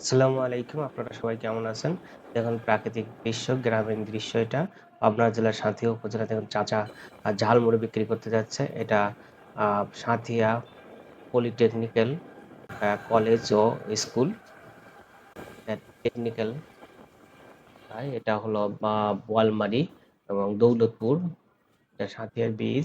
আসসালামু আলাইকুম, আপনারা সবাই কেমন আছেন? দেখুন, প্রাকৃতিক দৃশ্য, গ্রামীণ দৃশ্য এটা। পাবনা জেলার সাঁথিয়া উপজেলা দেখুন, চাচা ঝালমুড়ি বিক্রি করতে যাচ্ছে। এটা সাঁথিয়া পলিটেকনিক্যাল কলেজ ও স্কুল। টেকনিক্যাল। এটা হলো বোয়ালমারি এবং দৌলতপুর। সাঁথিয়ার এই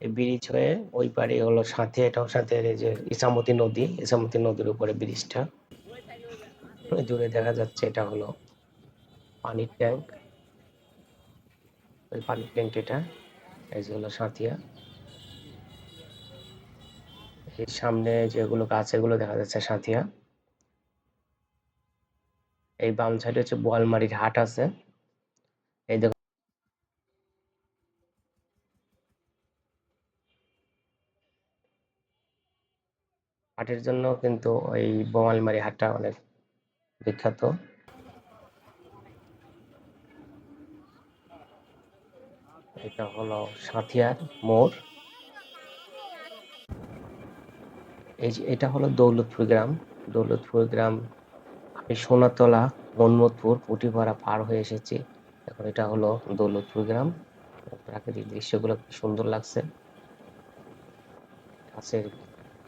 ব্রিজ হয়ে ওই পারে হলো সাথে, এটাও সাথে যে ইসামতি নদী, ইসামতি নদীর উপরে ব্রিজটা দূরে দেখা যাচ্ছে এটা হলো পানির ট্যাঙ্ক। ওই পানির ট্যাঙ্ক এটা, এই যে হলো সাঁথিয়া। এই সামনে যেগুলো গাছ, এগুলো দেখা যাচ্ছে সাঁথিয়া। এই বাম সাইডে হচ্ছে বোয়ালমারির হাট আছে। এই দেখো হাটের জন্য কিন্তু ওই বোয়ালমারি হাটটা অনেক বিখ্যাত। এটা হলো সাঁথিয়ার মোড়। এই যে এটা হলো দৌলতপুর গ্রাম। দৌলতপুর গ্রাম আমি সোনাতলা মন্মতপুর পুটিপাড়া পার হয়ে এসেছি। এখন এটা হলো দৌলতপুর গ্রাম। প্রাকৃতিক দৃশ্যগুলো সুন্দর লাগছে। গাছের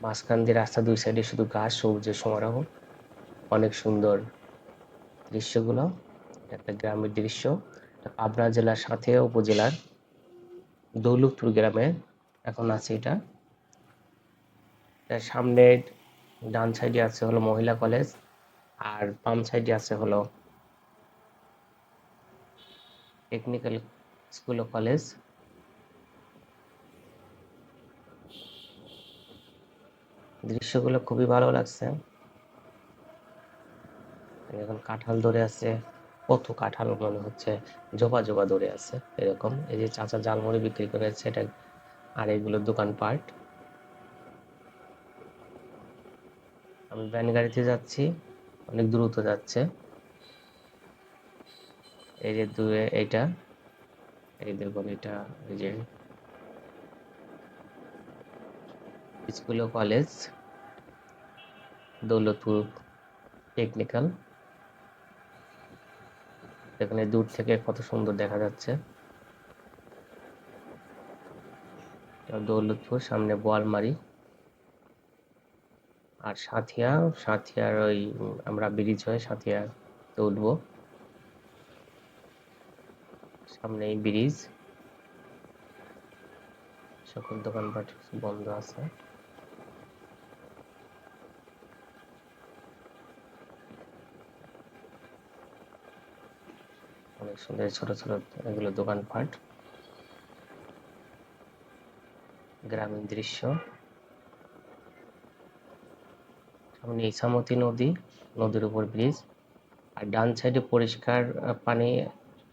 মাঝখান দিয়ে রাস্তা দুই সাইডে শুধু গাছ সবুজের সমারোহ। অনেক সুন্দর দৃশ্যগুলো, একটা গ্রামের দৃশ্য। পাবনা জেলার সাথে উপজেলার দৌলতপুর গ্রামে এখন আছে এটা। তার সামনে ডান সাইডে আছে হলো মহিলা কলেজ, আর বাম সাইডে আছে হলো টেকনিক্যাল স্কুল ও কলেজ দৃশ্যগুলো খুবই ভালো লাগছে। এখন কাঁঠাল ধরে আছে, কত কাঁঠাল মনে হচ্ছে, জবা জবা ধরে আছে, এরকম। এই যে চাচা জালমুড়ি বিক্রি করেছে, এটা আর এগুলো দোকানপাট আমি ভ্যান গাড়িতে যাচ্ছি, অনেক দ্রুত যাচ্ছে। এই যে দূরে এইটা, এই দেখুন এটা, এই যে স্কুল ও কলেজ। দৌলতপুর টেকনিক্যাল। এখানে দূর থেকে কত সুন্দর দেখা যাচ্ছে। দৌলতপুর, সামনে বোয়ালমারি। আর সাথিয়া, সাথিয়ার ওই, আমরা ব্রিজ হয়ে সাথিয়াতে উঠবো সামনে ব্রিজ। সকল দোকানপাট বন্ধ আছে। সুন্দর ছোট ছোট এগুলো দোকানপাট গ্রামীণ দৃশ্য। সামনে ইসামতি নদী, নদীর উপর ব্রিজ। আর ডান সাইডে পরিষ্কার পানি,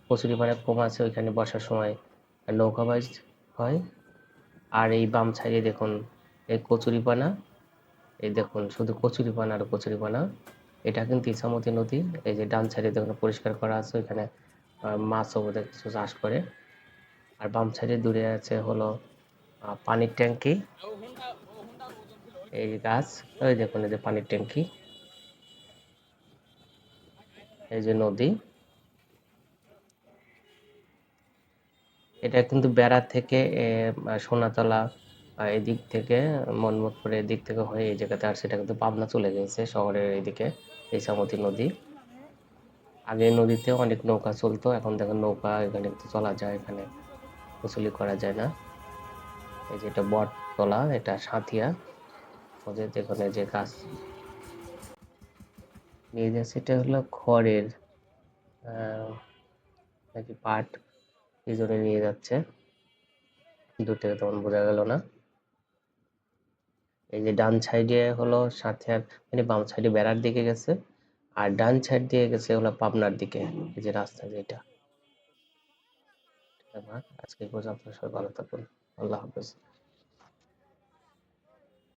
প্রচুর পরিমাণে কম আছে, ওইখানে বসার সময় নৌকাবাজ হয়। আর এই বাম সাইডে দেখুন, এই কচুরিপানা। এই দেখুন, শুধু কচুরিপানা আর কচুরিপানা। এটা কিন্তু ইসামতি নদী। এই যে ডান সাইডে দেখুন, পরিষ্কার করা আছে, ওইখানে মাছও বোধহয় কিছু চাষ করে। আর বাম সাইডে দূরে আছে হলো পানির ট্যাঙ্কি এই গাছ ওই দেখুন, এই যে পানির ট্যাঙ্কি এই যে নদী। এটা কিন্তু বেড়া থেকে সোনাতলা এদিক থেকে মনমোহনপুর এদিক থেকে হয়ে এই জায়গাতে, আর সেটা কিন্তু পাবনা চলে গেছে শহরের এদিকে ইসামতি নদী। আগে নদীতে অনেক নৌকা চলতো, এখন দেখেন নৌকা এখানে চলা যায়, এখানে গোসলি করা যায় না। এই যে এটা বটতলা এটা সাঁথিয়া, ওদের এখানে যে গাছ। নিয়ে যাচ্ছে এটা হলো খড়ের নাকি পাট, এই জন্য নিয়ে যাচ্ছে। থেকে তেমন বোঝা গেল না। এই যে ডান সাইডে হলো সাথে মানে বাম সাইডে বেড়ার দিকে গেছে। আর ডান সাইড দিয়ে গেছে হলো পাবনার দিকে, এই যে রাস্তা যেটা। আজকে পর্যন্ত সবাই ভালো থাকুন, আল্লাহ হাফেজ।